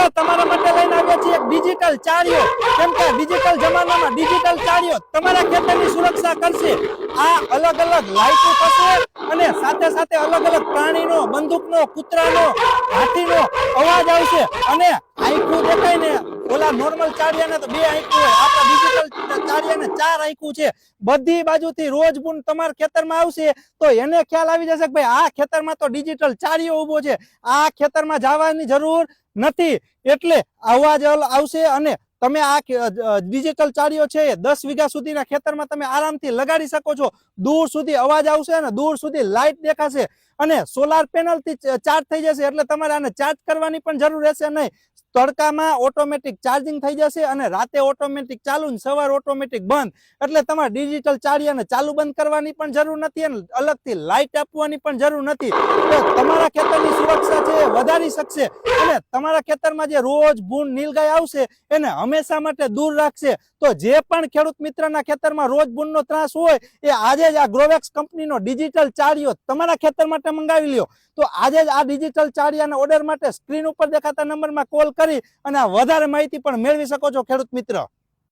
મિત્રો તમારા માટે લઈને આવ્યા છીએ ડિજિટલ ચાળીઓ. કેમ કે ડિજિટલ જમાનામાં ડિજિટલ ચાળીઓ તમારા ખેતરની સુરક્ષા કરશે. આ અલગ અલગ લાઈટો થશે અને સાથે સાથે અલગ અલગ પ્રાણીનો, બંદૂકનો, કૂતરાનો, હાથીનો અવાજ આવશે. અને આંખું દેખાય ને, ઓલા નોર્મલ ચાળિયાને તો બે આંખું હોય. આપણા ડિજિટલ ચાર આંખું છે. બધી બાજુથી રોજ બુન તમારા ખેતરમાં આવશે તો એને ખ્યાલ આવી જશે કે ભાઈ આ ખેતરમાં તો ડિજિટલ ચારીઓ ઊભો છે. આ ખેતરમાં જવાની જરૂર નથી. એટલે અલ- આવશે અને તમે આ ડિજિટલ ચાળીઓ છે દસ વીઘા સુધીના ખેતરમાં તમે આરામથી લગાડી શકો છો. દૂર સુધી અવાજ આવશે અને દૂર સુધી લાઇટ દેખાશે. અને સોલાર પેનલથી ચાર્જ થઈ જશે એટલે તમારે આને ચાર્જ કરવાની પણ જરૂર રહેશે નહીં. તડકામાં ઓટોમેટિક ચાર્જિંગ થઈ જશે અને રાતે ઓટોમેટિક ચાલુ ને સવાર ઓટોમેટિક બંધ. એટલે તમારે ડિજિટલ ચાળીયાને ચાલુ બંધ કરવાની પણ જરૂર નથી અને અલગથી લાઇટ આપવાની પણ જરૂર નથી. તો તમારા ખેતરની સુરક્ષા છે વધારી શકશે અને તમારા ખેતરમાં જે રોજ ભૂંડ નીલગાય આવશે એને હંમેશા માટે દૂર રાખશે. તો જે પણ ખેડૂત મિત્રના ખેતરમાં રોજ ભૂંડનો ત્રાસ હોય એ આજે જ આ ગ્રોવેક્સ કંપનીનો ડિજિટલ ચાર્યો તમારા ખેતર માટે મંગાવી લ્યો. તો આજે જ આ ડિજિટલ ચાર્યાના ઓર્ડર માટે સ્ક્રીન ઉપર દેખાતા નંબરમાં કોલ કરી અને વધારે માહિતી પણ મેળવી શકો છો ખેડૂત મિત્ર.